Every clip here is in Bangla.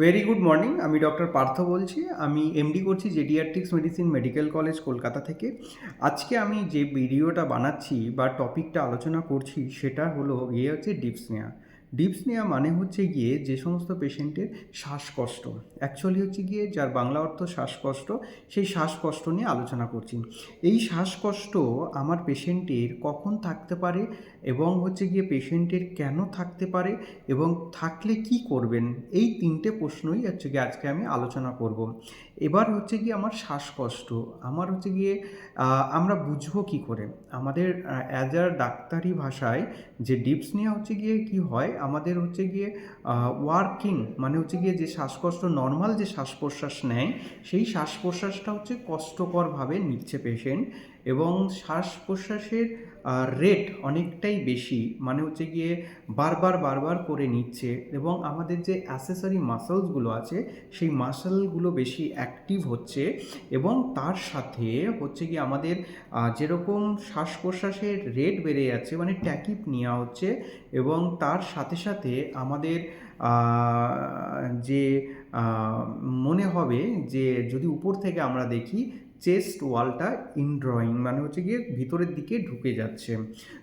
ভেরি গুড মর্নিং আমি ডক্টর পার্থ বলছি। আমি এমডি করছি paediatrics medicine medical college Kolkata থেকে। আজকে আমি যে ভিডিওটা বানাচ্ছি বা টপিকটা আলোচনা করছি, সেটা হলো গিয়ে হচ্ছে ডিপসনিয়া ডিপসনিয়া মানে হচ্ছে গিয়ে যে সমস্ত পেশেন্টের শ্বাসকষ্ট। অ্যাকচুয়ালি হচ্ছে গিয়ে যার বাংলা অর্থ শ্বাসকষ্ট, সেই শ্বাসকষ্ট নিয়ে আলোচনা করছি এই শ্বাসকষ্ট আমার পেশেন্টের কখন থাকতে পারে এবং হচ্ছে গিয়ে পেশেন্টের কেন থাকতে পারে এবং থাকলে কি করবেন? এই তিনটে প্রশ্নই হচ্ছে গিয়ে আজকে আমি আলোচনা করব। এবার হচ্ছে গিয়ে আমার শ্বাসকষ্ট। আমার হচ্ছে গিয়ে আমরা বুঝব কি করে? আমাদের অ্যাজ আ ডাক্তারি ভাষায় যে ডিপস নিয়ে হচ্ছে গিয়ে কি হয়, আমাদের হচ্ছে গিয়ে ওয়ার্কিং মানে হচ্ছে গিয়ে যে শ্বাসকষ্ট নর্মাল যে শ্বাস প্রশ্বাস নেয়, সেই শ্বাস প্রশ্বাসটা হচ্ছে কষ্টকরভাবে নিচ্ছে পেশেন্ট এবং শ্বাস প্রশ্বাসের রেট অনেকটাই বেশি। মানে হচ্ছে গিয়ে বারবার বারবার করে নিচ্ছে এবং আমাদের যে অ্যাসেসরি মাসেলসগুলো আছে, সেই মাসেলগুলো বেশি অ্যাক্টিভ হচ্ছে এবং তার সাথে হচ্ছে গিয়ে আমাদের যেরকম শ্বাস প্রশ্বাসের রেট বেড়ে যাচ্ছে মানে ট্যাকিপ নেওয়া হচ্ছে এবং তার সাথে সাথে আমাদের যে মনে হবে যে যদি উপর থেকে আমরা দেখি চেস্ট ওয়ালটা ইনড্রয়িং মানে হচ্ছে গিয়ে ভিতরের দিকে ঢুকে যাচ্ছে।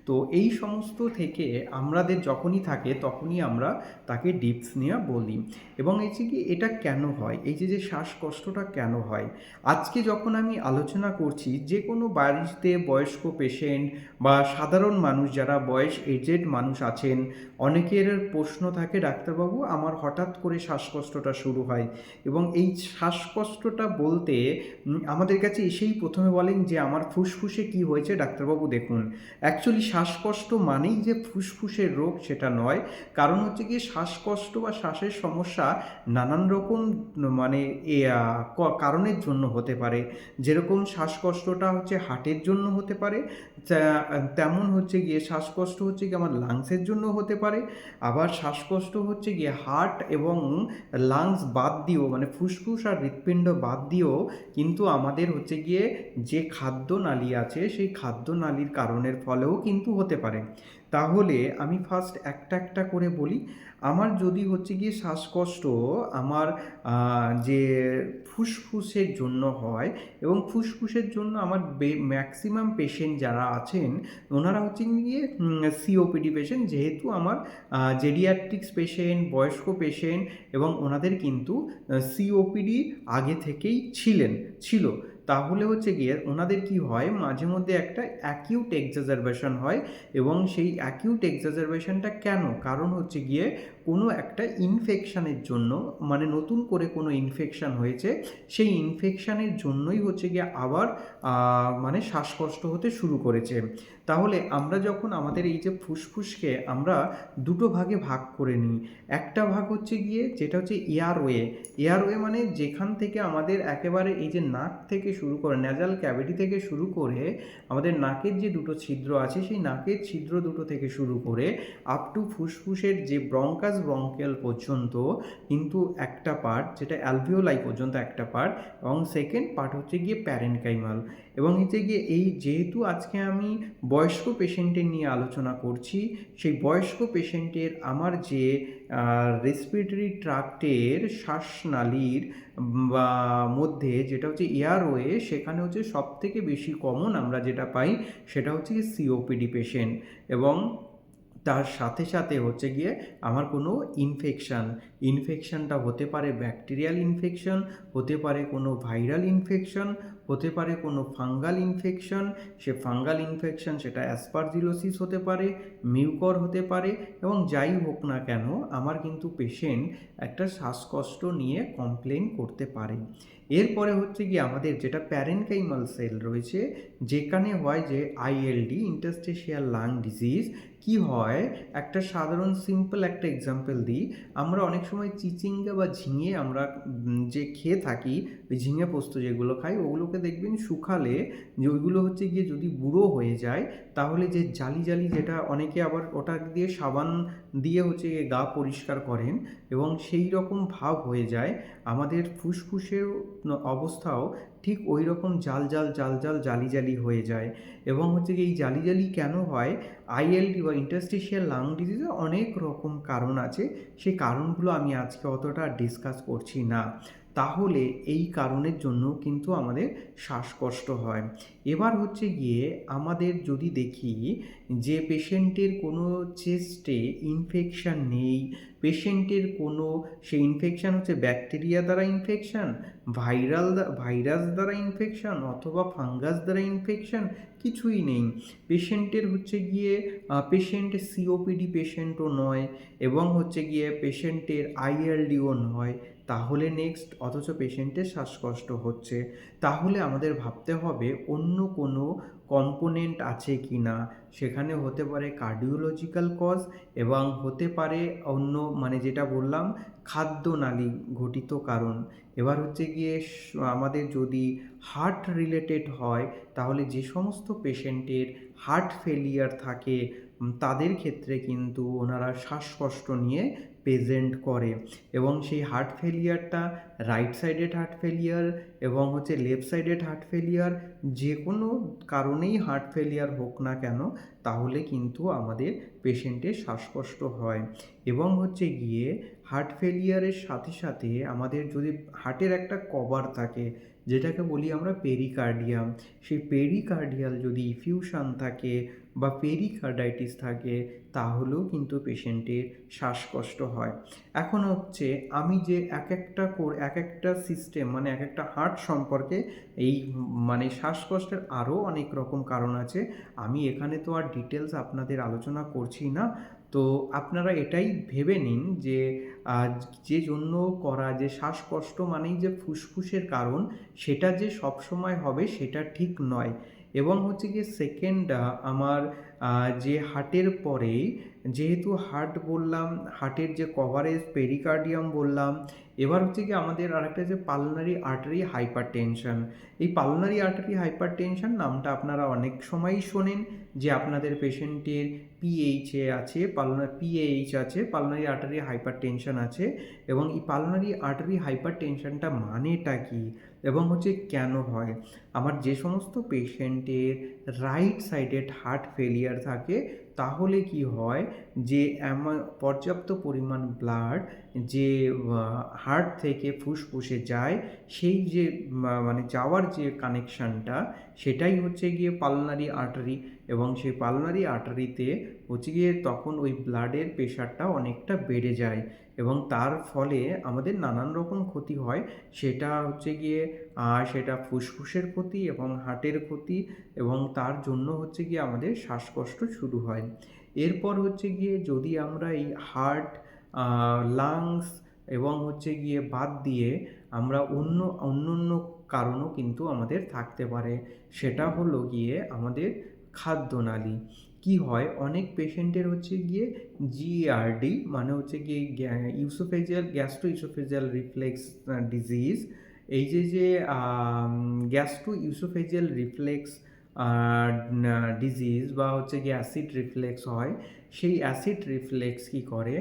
তো এই সমস্ত থেকে আমাদের যখনই থাকে, তখনই আমরা তাকে ডিপসনিয়া বলি। এবং এই যে কি, এটা কেন হয়? এই যে যে শ্বাসকষ্টটা কেন হয়? আজকে যখন আমি আলোচনা করছি যে কোনো বাড়িতে বয়স্ক পেশেন্ট বা সাধারণ মানুষ, যারা বয়স এজেড মানুষ আছেন, অনেকের প্রশ্ন থাকে, ডাক্তারবাবু, আমার হঠাৎ করে শ্বাসকষ্টটা শুরু হয়? এবং এই শ্বাসকষ্টটা বলতে আমাদের কাছে এসেই প্রথমে বলেন যে, আমার ফুসফুসে কি হয়েছে? ডাক্তারবাবু দেখুন অ্যাকচুয়ালি শ্বাসকষ্ট মানেই যে ফুসফুসের রোগ সেটা নয়। কারণ হচ্ছে কি শ্বাসকষ্ট বা শ্বাসের সমস্যা নানান রকম মানে কারণের জন্য হতে পারে। যেরকম শ্বাসকষ্টটা হচ্ছে হার্টের জন্য হতে পারে তেমন হচ্ছে গিয়ে শ্বাসকষ্ট হচ্ছে গিয়ে আমার লাংসের জন্য হতে পারে। আবার শ্বাসকষ্ট হচ্ছে গিয়ে হার্ট এবং লাংস বাদ দিয়েও মানে ফুসফুস আর হৃৎপিণ্ড বাদ দিয়েও কিন্তু আমাদের হচ্ছে গিয়ে যে খাদ্য নালী আছে সেই খাদ্য নালীর কারণের ফলেও কিন্তু হতে পারে। তাহলে আমি ফার্স্ট একটা একটা করে বলি। আমার যদি হচ্ছে গিয়ে শ্বাসকষ্ট আমার যে ফুসফুসের জন্য হয় এবং ফুসফুসের জন্য আমার ম্যাক্সিমাম পেশেন্ট যারা আছেন, ওনারা হচ্ছে গিয়ে সিওপিডি পেশেন্ট যেহেতু আমার জেডিয়াট্রিক্স পেশেন্ট বয়স্ক পেশেন্ট এবং ওনাদের কিন্তু সিওপিডি আগে থেকেই ছিলেন, ছিল। তাহলে হচ্ছে গিয়ে ওনাদের কি হয়, মাঝে মধ্যে একটা অ্যাকিউট এক্সাজারবেশন হয় এবং সেই অ্যাকিউট এক্সাজারবেশনটা কেন? কারণ হচ্ছে গিয়ে কোনো একটা ইনফেকশানের জন্য মানে নতুন করে কোনো ইনফেকশান হয়েছে, সেই ইনফেকশানের জন্যই হচ্ছে গিয়ে আবার মানে শ্বাসকষ্ট হতে শুরু করেছে। তাহলে আমরা যখন আমাদের এই যে ফুসফুসকে আমরা দুটো ভাগে ভাগ করে নিই, একটা ভাগ হচ্ছে গিয়ে যেটা হচ্ছে এয়ারওয়ে। এয়ারওয়ে মানে যেখান থেকে আমাদের একেবারে এই যে নাক থেকে শুরু করে ন্যাজাল ক্যাভিটি থেকে শুরু করে, আমাদের নাকের যে দুটো ছিদ্র আছে, সেই নাকের ছিদ্র দুটো থেকে শুরু করে আপ টু ফুসফুসের যে ব্রঙ্কাস ব্রঙ্কেল পর্যন্ত কিন্তু একটা পার্ট যেটা অ্যালভিওলাই পর্যন্ত একটা পার্ট এবং সেকেন্ড পার্ট হচ্ছে গিয়ে প্যারেনকাইমাল এবং হচ্ছে গিয়ে এই যেহেতু আজকে আমি বয়স্ক পেশেন্টের নিয়ে আলোচনা করছি, সেই বয়স্ক পেশেন্টের আমার যে রেসপিরেটরি ট্রাক্টের শ্বাসনালীর বা, মধ্যে যেটা হচ্ছে এয়ারওয়ে সেখানে হচ্ছে সব থেকে বেশি কমন আমরা যেটা পাই, সেটা হচ্ছে সিওপিডি পেশেন্ট এবং তার সাথে সাথে হচ্ছে গিয়ে আমার কোনো ইনফেকশান ইনফেকশানটা হতে পারে ব্যাকটেরিয়াল ইনফেকশন হতে পারে কোনো ভাইরাল ইনফেকশন হতে পারে কোনো ফাঙ্গাল ইনফেকশন সে ফাঙ্গাল ইনফেকশন সেটা অ্যাসপারজিলোসিস হতে পারে মিউকর হতে পারে এবং যাই হোক না কেন আমার কিন্তু পেশেন্ট একটা শ্বাসকষ্ট নিয়ে কমপ্লেন করতে পারে। এরপরে হচ্ছে কি আমাদের যেটা প্যারেনকাইমাল সেল রয়েছে, যেখানে হয় যে আইএলডি ইন্টারস্টেশিয়াল লাং ডিজিজ কি হয়? একটা সাধারণ সিম্পল একটা এক্সাম্পল দিই। আমরা অনেক সময় চিচিঙ্গা বা ঝিঙে আমরা যে খেয়ে থাকি, ওই ঝিঙে পোস্ত যেগুলো খাই, ওগুলোকে দেখবেন শুকালে যে ওইগুলো হচ্ছে গিয়ে যদি বুড়ো হয়ে যায়, তাহলে যে জালি জালি যেটা অনেকে আবার ওটা দিয়ে সাবান দিয়ে হচ্ছে গা পরিষ্কার করেন এবং সেই রকম ভাব হয়ে যায়। আমাদের ফুসফুসের অবস্থাও ঠিক ওই রকম জাল জাল জাল জাল জালি জালি হয়ে যায় এবং হচ্ছে কি এই জালি জালি কেন হয়? আইএলডি বা ইন্টারস্টিশিয়াল লাং ডিজিজের অনেক রকম কারণ আছে। সেই কারণগুলো আমি আজকে অতটা ডিসকাস করছি না। তাহলে এই কারণের জন্য কিন্তু আমাদের শ্বাসকষ্ট হয়। এবার হচ্ছে গিয়ে আমাদের যদি দেখি যে পেশেন্টের কোনো চেস্টে ইনফেকশান নেই, পেশেন্টের কোনো সেই ইনফেকশান হচ্ছে ব্যাকটেরিয়া দ্বারা ইনফেকশান ভাইরাল ভাইরাস দ্বারা ইনফেকশান অথবা ফাঙ্গাস দ্বারা ইনফেকশান কিছুই নেই। পেশেন্টের হচ্ছে গিয়ে পেশেন্ট সিওপিডি পেশেন্টও নয় এবং হচ্ছে গিয়ে পেশেন্টের আইএলডিও নয়। তাহলে নেক্সট অথচ পেশেন্টের শ্বাসকষ্ট হচ্ছে, তাহলে আমাদের ভাবতে হবে অন্য কোনো কম্পোনেন্ট আছে কি না সেখানে হতে পারে কার্ডিওলজিক্যাল কজ এবং হতে পারে অন্য মানে যেটা বললাম খাদ্যনালী ঘটিত কারণ। এবার হচ্ছে গিয়ে আমাদের যদি হার্ট রিলেটেড হয়, তাহলে যে সমস্ত পেশেন্টের হার্ট ফেলিয়ার থাকে তাদের ক্ষেত্রে কিন্তু ওনারা শ্বাসকষ্ট নিয়ে প্রেজেন্ট করে এবং সেই হার্ট ফেলিয়ারটা রাইট সাইডেড হার্ট ফেলিয়ার এবং হচ্ছে লেফট সাইডেড হার্ট ফেলিয়ার যে কোনো কারণেই হার্ট ফেলিয়ার হোক না কেন, তাহলে কিন্তু আমাদের পেশেন্টের শ্বাসকষ্ট হয়। এবং হচ্ছে গিয়ে হার্ট ফেলিয়ারের সাথে সাথে আমাদের যদি হার্টের একটা কভার থাকে, যেটাকে বলি আমরা পেরিকার্ডিয়াম সেই পেরিকার্ডিয়াল যদি ইফিউশন থাকে বা পেরিকার্ডাইটিস থাকে, তাহলেও কিন্তু পেশেন্টের শ্বাসকষ্ট হয়। এখন হচ্ছে আমি যে এক একটা এক একটা সিস্টেম মানে এক একটা হার্ট সম্পর্কে এই মানে শ্বাসকষ্টের আরও অনেক রকম কারণ আছে। আমি এখানে তো আর ডিটেলস আপনাদের আলোচনা করছি না। তো আপনারা এটাই ভেবে নিন যে যে জন্য করা যে শ্বাসকষ্ট মানেই যে ফুসফুসের কারণ, সেটা যে সবসময় হবে, সেটা ঠিক নয়। এবং হচ্ছে গিয়ে সেকেন্ড আমার যে হার্টের পরেই যেহেতু হার্ট বললাম হার্টের যে কভারেজ পেরিকার্ডিয়াম বললাম, এবার হচ্ছে কি আমাদের আরেকটা যে পালনারি আর্টারি হাইপার টেনশন এই পালনারি আর্টারি হাইপার টেনশন নামটা আপনারা অনেক সময়ই শোনেন, যে আপনাদের পেশেন্টের পিএইচে আছে পালনার পিএইচ আছে পালনারি আর্টারি হাইপার টেনশন আছে, এবং এই পালনারি আর্টারি হাইপার টেনশনটা মানেটা কি? এবং হচ্ছে কেন হয়? আমার যে সমস্ত পেশেন্টের রাইট সাইডেড হার্ট ফেলিয়ার থাকে, তাহলে কি হয়? যে পর্যাপ্ত পরিমাণ ব্লাড যে হার্ট থেকে ফুসফুসে যায়, সেই যে মানে যাওয়ার যে কানেকশানটা, সেটাই হচ্ছে গিয়ে পালনারি আর্টারি এবং সেই পালনারি আর্টারিতে হচ্ছে গিয়ে তখন ওই ব্লাডের প্রেশারটা অনেকটা বেড়ে যায় এবং তার ফলে আমাদের নানান রকম ক্ষতি হয়। সেটা হচ্ছে গিয়ে সেটা ফুসফুসের ক্ষতি এবং হার্টের ক্ষতি এবং তার জন্য হচ্ছে গিয়ে আমাদের শ্বাসকষ্ট শুরু হয়। এরপর হচ্ছে গিয়ে যদি আমরা এই হার্ট লাংস এবং হচ্ছে গিয়ে বাদ দিয়ে আমরা অন্য অন্য অন্য কারণও কিন্তু আমাদের থাকতে পারে। সেটা হলো গিয়ে আমাদের খাদ্যনালী। কি হয়? অনেক পেশেন্টের হচ্ছে গিয়ে জিআরডি মানে হচ্ছে গিয়ে oesophageal gastro oesophageal reflux disease. এই যে যে গ্যাস্ট্রো ইউসোফেজিয়াল রিফ্লেক্স ডিজিজ বা হচ্ছে গিয়ে অ্যাসিড রিফ্লেক্স হয়, সেই অ্যাসিড রিফ্লেক্স কী করে?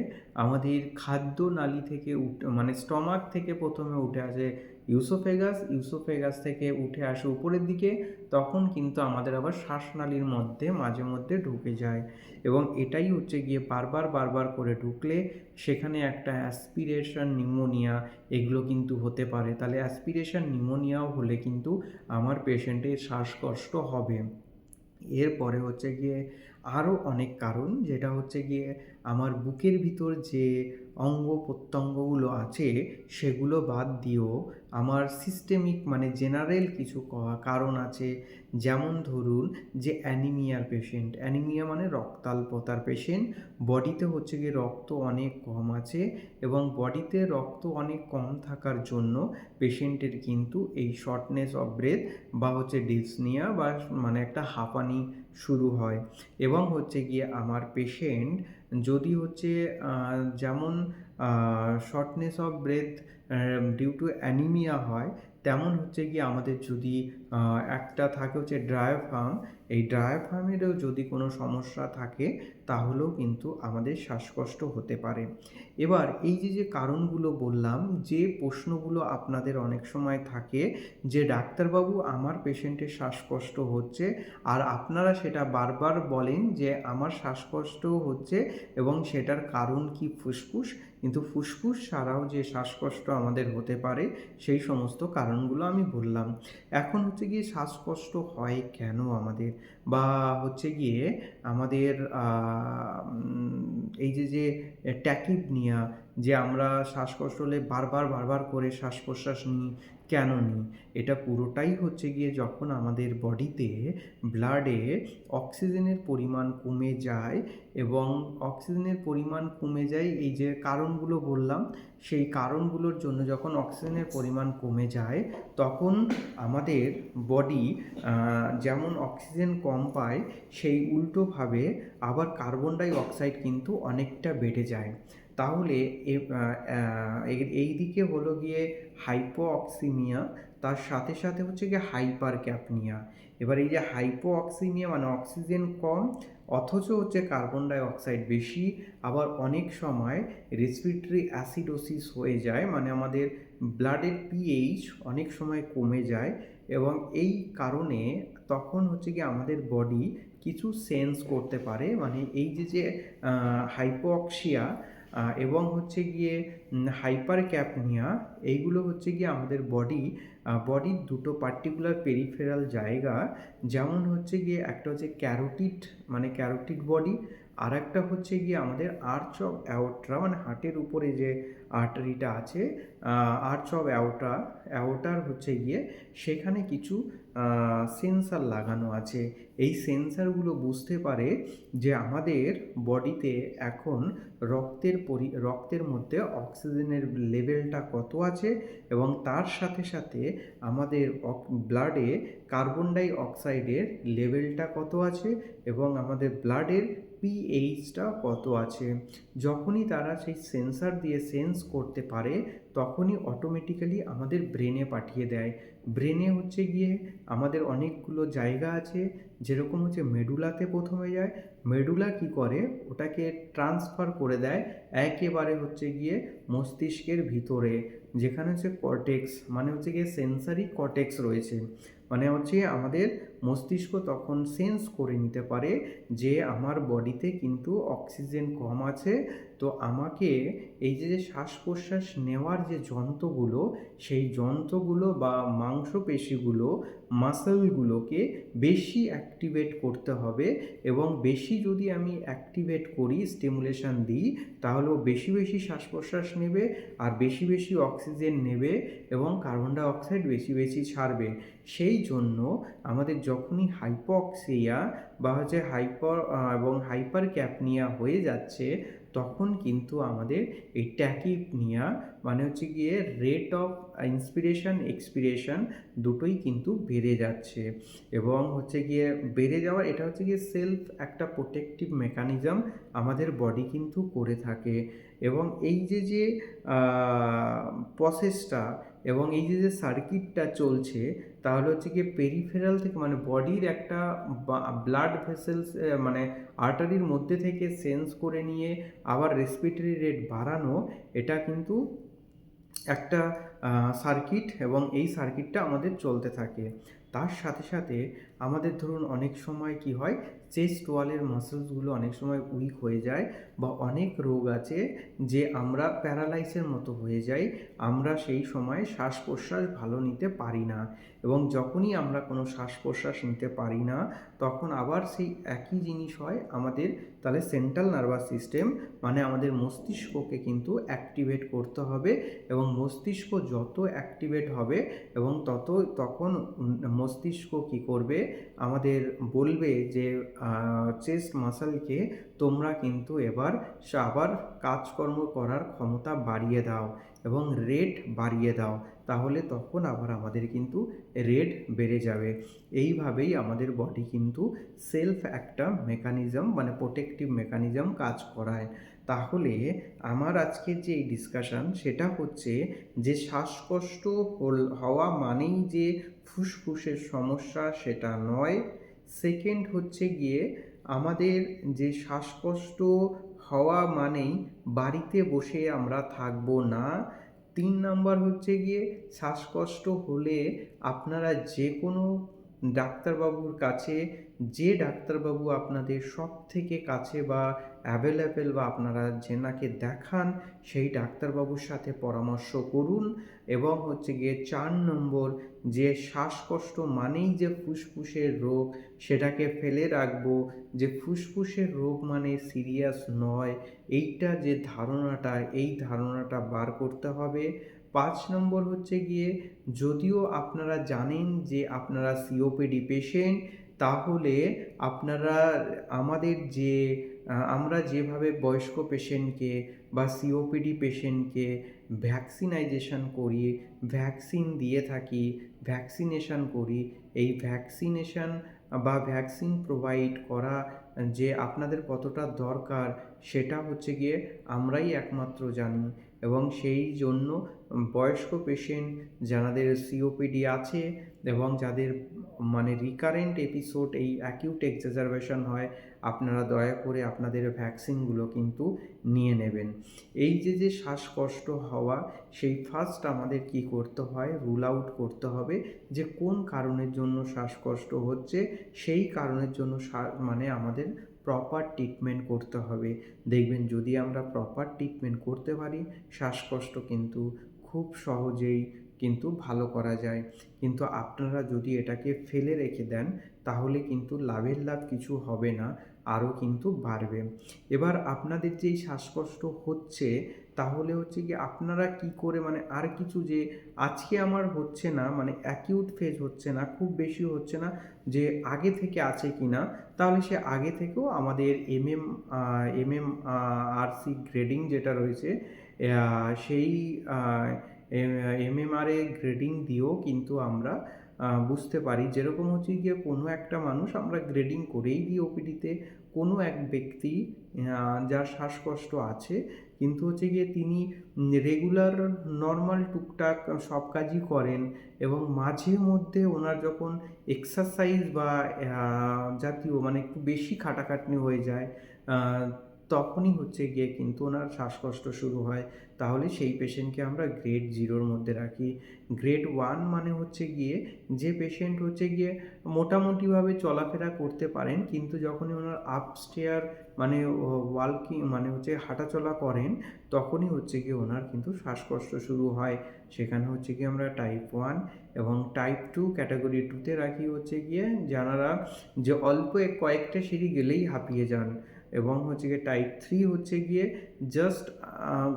আমাদের খাদ্য নালী থেকে উঠ মানে স্টমাক থেকে প্রথমে উঠে আসে ইউসোফেগাস ইউসোফেগাস থেকে উঠে আসে উপরের দিকে, তখন কিন্তু আমাদের আবার শ্বাসনালীর মধ্যে, মাঝে মধ্যে ঢুকে যায়। এবং এটাই হচ্ছে গিয়ে বারবার বারবার করে ঢুকলে সেখানে একটা অ্যাসপিরেশন নিউমোনিয়া এগুলো কিন্তু হতে পারে। তাহলে অ্যাসপিরেশন নিউমোনিয়াও হলে কিন্তু আমার পেশেন্টের শ্বাসকষ্ট হবে। এরপরে হচ্ছে গিয়ে আরও অনেক কারণ, যেটা হচ্ছে গিয়ে আমার বুকের ভিতর যে অঙ্গ প্রত্যঙ্গগুলো আছে, সেগুলো বাদ দিয়েও আমার সিস্টেমিক মানে জেনারেল কিছু কারণ আছে, যেমন ধরুন যে অ্যানিমিয়ার পেশেন্ট অ্যানিমিয়া মানে রক্তাল্পতার পেশেন্ট বডিতে হচ্ছে গিয়ে রক্ত অনেক কম আছে এবং বডিতে রক্ত অনেক কম থাকার জন্য পেশেন্টের কিন্তু এই শর্টনেস অফ ব্রেথ বা হচ্ছে ডিসনিয়া বা মানে একটা হাঁপানি শুরু হয়। এবং হচ্ছে গিয়ে আমার পেশেন্ট যদি হচ্ছে যেমন shortness of breath due to anaemia হয়, তেমন হচ্ছে কি আমাদের যদি একটা থাকে হচ্ছে ডায়াফ্রাম এই ডায়াফ্রামেরও যদি কোনো সমস্যা থাকে, তাহলেও কিন্তু আমাদের শ্বাসকষ্ট হতে পারে। এবার এই যে যে কারণগুলো বললাম, যে প্রশ্নগুলো আপনাদের অনেক সময় থাকে, যে ডাক্তারবাবু আমার পেশেন্টের শ্বাসকষ্ট হচ্ছে, আর আপনারা সেটা বারবার বলেন যে, আমার শ্বাসকষ্ট হচ্ছে এবং সেটার কারণ কি ফুসফুস? কিন্তু ফুসফুস ছাড়াও যে শ্বাসকষ্ট আমাদের হতে পারে, সেই সমস্ত কারণগুলো আমি বললাম। এখন হচ্ছে গিয়ে শ্বাসকষ্ট হয় কেন আমাদের? বা হচ্ছে গিয়ে আমাদের এই যে যে ট্যাকিপনিয়া, যে আমরা শ্বাসকষ্ট হলে বারবার বারবার করে শ্বাস প্রশ্বাস নিই কেন নিই? এটা পুরোটাই হচ্ছে গিয়ে যখন আমাদের বডিতে ব্লাডে অক্সিজেনের পরিমাণ কমে যায় এবং অক্সিজেনের পরিমাণ কমে যায়, এই যে কারণগুলো বললাম, সেই কারণগুলোর জন্য যখন অক্সিজেনের পরিমাণ কমে যায়, তখন আমাদের বডি যেমন অক্সিজেন কম পায়, সেই উল্টোভাবে আবার কার্বন ডাই অক্সাইড কিন্তু অনেকটা বেড়ে যায়। তাহলে এই- দিকে হলো গিয়ে হাইপো অক্সিমিয়া তার সাথে সাথে হচ্ছে গিয়ে হাইপার ক্যাপনিয়া এবার এই যে হাইপো অক্সিমিয়া মানে অক্সিজেন কম, অথচ হচ্ছে কার্বন ডাই অক্সাইড বেশি, আবার অনেক সময় রেসপিরেটরি অ্যাসিডোসিস হয়ে যায় মানে আমাদের ব্লাডের পিএইচ অনেক সময় কমে যায়, এবং এই কারণে তখন হচ্ছে কি আমাদের বডি কিছু সেন্স করতে পারে মানে এই যে যে হাইপোঅক্সিয়া এবং হচ্ছে গিয়ে হাইপার ক্যাপনিয়া এইগুলো হচ্ছে গিয়ে আমাদের বডি বডির দুটো পার্টিকুলার পেরিফেরাল জায়গা। যেমন হচ্ছে গিয়ে একটা হচ্ছে ক্যারোটিট মানে ক্যারোটিট বডি আর একটা হচ্ছে গিয়ে আমাদের আর্চ অফ অ্যাওট্রা মানে হার্টের উপরে যে আর্টারিটা আছে আর্চ অফ অ্যাওটা অ্যাওটার হচ্ছে গিয়ে সেখানে কিছু সেন্সার লাগানো আছে। এই সেন্সারগুলো বুঝতে পারে যে আমাদের বডিতে এখন রক্তের পরি, রক্তের মধ্যে অক্সিজেনের লেভেলটা কত আছে এবং তার সাথে সাথে আমাদের ব্লাডে কার্বন ডাই অক্সাইডের লেভেলটা কত আছে এবং আমাদের ব্লাডের পিএইচটা কত আছে? যখনই তারা সেই সেন্সার দিয়ে সেন্স করতে পারে, তখনই অটোমেটিক্যালি আমাদের ব্রেনে পাঠিয়ে দেয়। ব্রেনে হচ্ছে গিয়ে আমাদের অনেকগুলো জায়গা আছে, যেরকম হচ্ছে মেডুলাতে প্রথমে যায়। মেডুলা কি করে? ওটাকে ট্রান্সফার করে দেয় একেবারে হচ্ছে গিয়ে মস্তিষ্কের ভিতরে, যেখানে হচ্ছে কর্টেক্স মানে হচ্ছে গিয়ে সেন্সারি কর্টেক্স রয়েছে। মানে হচ্ছে আমাদের মস্তিষ্ক তখন সেন্স করে নিতে পারে যে আমার বডিতে কিন্তু অক্সিজেন কম আছে। তো আমাকে এই যে শ্বাস প্রশ্বাস নেওয়ার যে যন্ত্রগুলো, সেই যন্ত্রগুলো বা মাংসপেশিগুলো মাসেলগুলোকে বেশি অ্যাক্টিভেট করতে হবে এবং বেশি যদি আমি অ্যাক্টিভেট করি স্টিমুলেশন দিই, তাহলেও বেশি বেশি শ্বাস প্রশ্বাস নেবে আর বেশি বেশি অক্সিজেন নেবে এবং কার্বন ডাই অক্সাইড বেশি বেশি ছাড়বে। সেই জন্য আমাদের যখনই হাইপক্সিয়া বা হচ্ছে হাইপার এবং হাইপার ক্যাপনিয়া হয়ে যাচ্ছে, তখন কিন্তু আমাদের এই ট্যাকিপনিয়া মানে হচ্ছে গিয়ে রেট অফ ইন্সপিরেশন, এক্সপিরেশন দুটোই কিন্তু বেড়ে যাচ্ছে। এবং হচ্ছে গিয়ে বেড়ে যাওয়ার এটা হচ্ছে গিয়ে সেলফ একটা প্রোটেকটিভ মেকানিজম আমাদের বডি কিন্তু করে থাকে। এবং এই যে যে প্রসেসটা এবং এই যে যে সার্কিটটা চলছে তাহলে হচ্ছে গিয়ে পেরিফেরাল থেকে মানে বডির একটা ব্লাড ভেসেলস মানে আর্টারির মধ্যে থেকে সেন্স করে নিয়ে আবার রেসপিরেটরি রেট বাড়ানো, এটা কিন্তু একটা সার্কিট এবং এই সার্কিটটা আমাদের চলতে থাকে। তার সাথে সাথে আমাদের ধরুন অনেক সময় কি হয় চেস্ট ওয়ালের মাসেলসগুলো অনেক সময় উইক হয়ে যায় বা অনেক রোগ আছে যে আমরা প্যারালাইসের মতো হয়ে যাই, আমরা সেই সময় শ্বাস প্রশ্বাস ভালো নিতে পারি না এবং যখনই আমরা কোনো শ্বাস প্রশ্বাস নিতে পারি না, তখন আবার সেই একই জিনিস হয় আমাদের তাহলে সেন্ট্রাল নার্ভাস সিস্টেম মানে আমাদের মস্তিষ্ককে কিন্তু অ্যাক্টিভেট করতে হবে এবং মস্তিষ্ক যত অ্যাক্টিভেট হবে এবং তত তখন মস্তিষ্ক কী করবে? আমাদের বলবে যে চেস্ট মাসলকে তোমরা কিন্তু এবার আবার কাজকর্ম করার ক্ষমতা বাড়িয়ে দাও এবং রেট বাড়িয়ে দাও। তাহলে তখন আবার আমাদের কিন্তু রেট বেড়ে যাবে। এইভাবেই আমাদের বডি কিন্তু সেলফ একটা মেকানিজম মানে প্রোটেকটিভ মেকানিজম কাজ করায়। তাহলে আমার আজকের যে এই ডিসকাশন সেটা হচ্ছে যে, শ্বাসকষ্ট হওয়া মানেই যে ফুসফুসের সমস্যা সেটা নয়। সেকেন্ড হচ্ছে গিয়ে আমাদের যে শ্বাসকষ্ট হওয়া মানেই বাড়িতে বসে আমরা থাকব না। তিন নাম্বার হচ্ছে গিয়ে শ্বাসকষ্ট হলে আপনারা যে কোনো ডাক্তারবাবুর কাছে যে ডাক্তারবাবু আপনাদের সব থেকে কাছে বা অ্যাভেলেবেল বা আপনারা যেনাকে দেখান, সেই ডাক্তারবাবুর সাথে পরামর্শ করুন এবং হচ্ছে গিয়ে চার নম্বর যে শ্বাসকষ্ট মানেই যে ফুসফুসের রোগ, সেটাকে ফেলে রাখব। যে ফুসফুসের রোগ মানে সিরিয়াস নয়, এইটা যে ধারণাটা, এই ধারণাটা বার করতে হবে। পাঁচ নম্বর হচ্ছে গিয়ে যদিও আপনারা জানেন যে আপনারা সিওপিডি পেশেন্ট তাহলে আপনারা আমাদের যে আমরা যেভাবে বয়স্ক পেশেন্টকে বা সিওপিডি পেশেন্টকে ভ্যাকসিনাইজেশন করি, ভ্যাকসিন দিয়ে থাকি, ভ্যাকসিনেশন করি, এই ভ্যাকসিনেশন বা ভ্যাকসিন প্রোভাইড করা যে আপনাদের কতটা দরকার সেটা হচ্ছে গিয়ে আমরাই একমাত্র জানি এবং সেই জন্য বয়স্ক পেশেন্ট যাদের সিওপিডি আছে এবং যাদের মানে রিকারেন্ট এপিসোড এই অ্যাকিউট এক্সাজারবেশন হয়, আপনারা দয়া করে আপনাদের ভ্যাকসিনগুলো কিন্তু নিয়ে নেবেন। এই যে যে শ্বাসকষ্ট হওয়া, সেই ফার্স্ট আমাদের কি করতে হয় রুল আউট করতে হবে যে, কোন কারণের জন্য শ্বাসকষ্ট হচ্ছে, সেই কারণের জন্য মানে আমাদের প্রপার ট্রিটমেন্ট করতে হবে। দেখবেন যদি আমরা প্রপার ট্রিটমেন্ট করতে পারি, শ্বাসকষ্ট কিন্তু খুব সহজেই কিন্তু ভালো করা যায়। কিন্তু আপনারা যদি এটাকে ফেলে রেখে দেন, তাহলে কিন্তু লাভের লাভ কিছু হবে না, আরও কিন্তু বাড়বে। এবার আপনাদের যেই শ্বাসকষ্ট হচ্ছে, তাহলে হচ্ছে কি আপনারা কি করে মানে আর কিছু যে আজকে আমার হচ্ছে না মানে অ্যাকিউট ফেজ হচ্ছে না, খুব বেশি হচ্ছে না, যে আগে থেকে আছে কি না, তাহলে সে আগে থেকেও আমাদের M M M M R C grading যেটা রয়েছে সেই এমএমআরএ গ্রেডিং দিয়েও কিন্তু আমরা বুঝতে পারি। যেরকম হচ্ছে গিয়ে কোনো একটা মানুষ আমরা গ্রেডিং করেই দিই ওপিডিতে কোনো এক ব্যক্তি যার শ্বাসকষ্ট আছে, কিন্তু হচ্ছে গিয়ে তিনি রেগুলার নর্মাল টুকটাক সব কাজই করেন এবং মাঝে মধ্যে ওনার যখন এক্সারসাইজ বা জাতীয় মানে একটু বেশি খাটাখাটনি হয়ে যায় তখনই হচ্ছে গিয়ে কিন্তু ওনার শ্বাসকষ্ট শুরু হয়। তাহলে সেই পেশেন্টকে আমরা গ্রেড জিরোর মধ্যে রাখি। গ্রেড ওয়ান মানে হচ্ছে গিয়ে যে পেশেন্ট হচ্ছে গিয়ে মোটামুটিভাবে চলাফেরা করতে পারেন, কিন্তু যখনই ওনার আপস্টেয়ার মানে ওয়ালকিং মানে হচ্ছে হাঁটাচলা করেন, তখনই হচ্ছে গিয়ে ওনার কিন্তু শ্বাসকষ্ট শুরু হয়। সেখানে হচ্ছে গিয়ে আমরা টাইপ ওয়ান এবং টাইপ টু ক্যাটাগরি টুতে রাখি হচ্ছে গিয়ে, যারা যে অল্প কয়েকটা সিঁড়ি গেলেই হাঁপিয়ে যান। এবং হচ্ছে গিয়ে টাইপ থ্রি হচ্ছে গিয়ে জাস্ট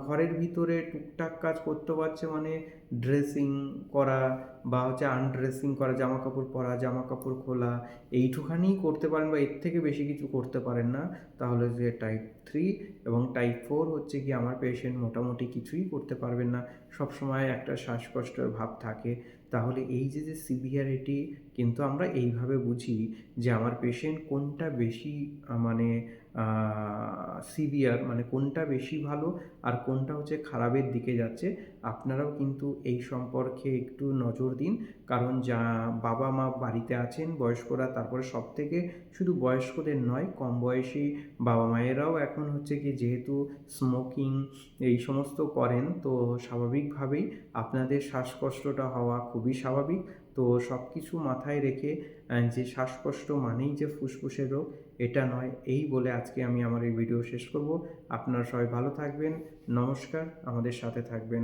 ঘরের ভিতরে টুকটাক কাজ করতে পারছে মানে ড্রেসিং করা বা হচ্ছে আনড্রেসিং করা জামা কাপড় পরা জামা কাপড় খোলা, এইটুখানিই করতে পারেন বা এর থেকে বেশি কিছু করতে পারেন না। তাহলে যে টাইপ থ্রি এবং টাইপ ফোর হচ্ছে কি আমার পেশেন্ট মোটামুটি কিছুই করতে পারবেন না। সব সময় একটা শ্বাসকষ্টের ভাব থাকে। তাহলে এই যে যে সিভিয়ারিটি কিন্তু আমরা এইভাবে বুঝি যে আমার পেশেন্ট কোনটা বেশি মানে সিভিয়ার মানে কোনটা বেশি ভালো আর কোনটা হচ্ছে খারাপের দিকে যাচ্ছে, আপনারাও কিন্তু এই সম্পর্কে একটু নজর দিন। কারণ যা বাবা মা বাড়িতে আছেন, বয়স্করা, তারপরে সব থেকে শুধু বয়স্কদের নয়, কম বয়সী বাবা মায়েরাও এখন হচ্ছে কি যেহেতু স্মোকিং এই সমস্ত করেন, তো স্বাভাবিকভাবেই আপনাদের শ্বাসকষ্টটা হওয়া খুবই স্বাভাবিক। তো সব কিছু মাথায় রেখে যে শ্বাসকষ্ট মানেই যে ফুসফুসের রোগ এটা নয়, এই বলে আজকে আমি আমার এই ভিডিও শেষ করব। আপনারা সবাই ভালো থাকবেন, নমস্কার, আমাদের সাথে থাকবেন।